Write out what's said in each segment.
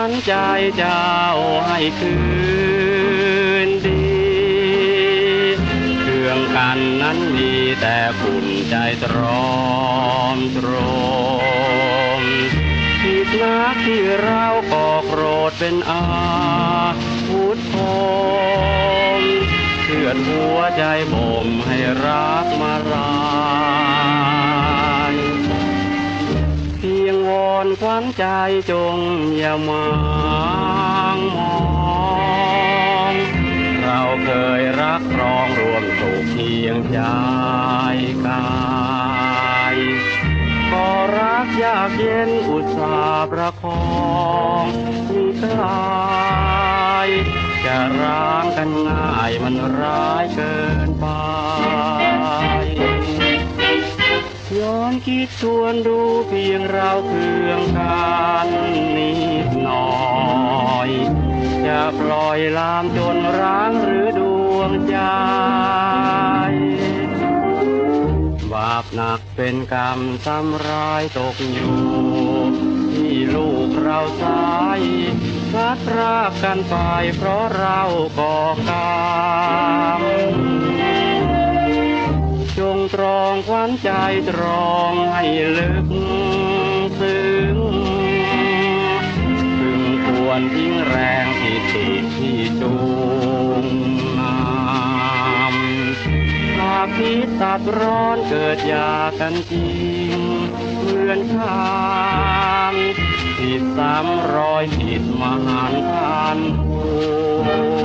วัญใจเจ้าให้คืนดี เครื่องกันนั้นมีแต่ฝุ่นใจตรอมตรมผิดนักที่เราก่อโกรธเป็นอาพุทโธมเชื่อดหัวใจบ่มให้รักมาลา อนใจจงอย่ามางมอง เราเคยรักครองรวมสุขเพียงใจกายก็รักยากเย็นอุตสาห์ประคองมีกลายจะร้างกันง่ายมันร้ายเกินไป ย้อนคิดทวนดูเพียงเราเคืองกันนิดหน่อยจะปล่อยลามจนร้างหรือดวงใจ บาปหนักเป็นกรรมซ้ำร้ายตกอยู่ ที่ลูกเราสายพลัดรากกันไปเพราะเราก่อกรร ใจตรองให้ลึกซึ้งถึงควรทิ้งแรงที่ติดที่จูงนำหากพิษตัดร้อนเกิดยากันจริงเหมือนขามผิดซ้ำรอยผิดมหันพันพัว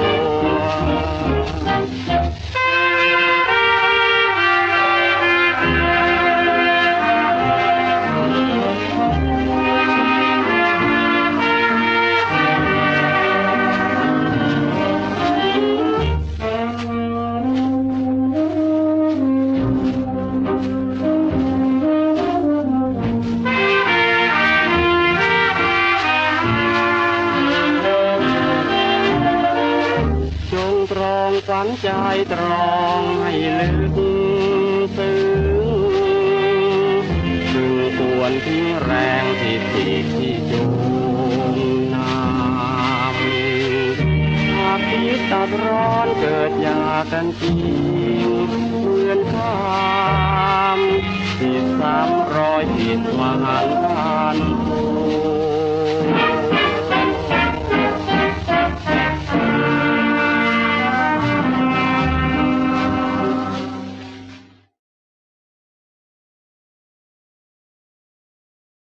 องฝันใจตรองให้ลึกซึ้งถึงควรทิ้งแรงที่ติที่จูงนำหากพิษตัดร้อนเกิดยากันจริงเหมือนข้ามผิดซ้ำรอยผิดมหันต์พัน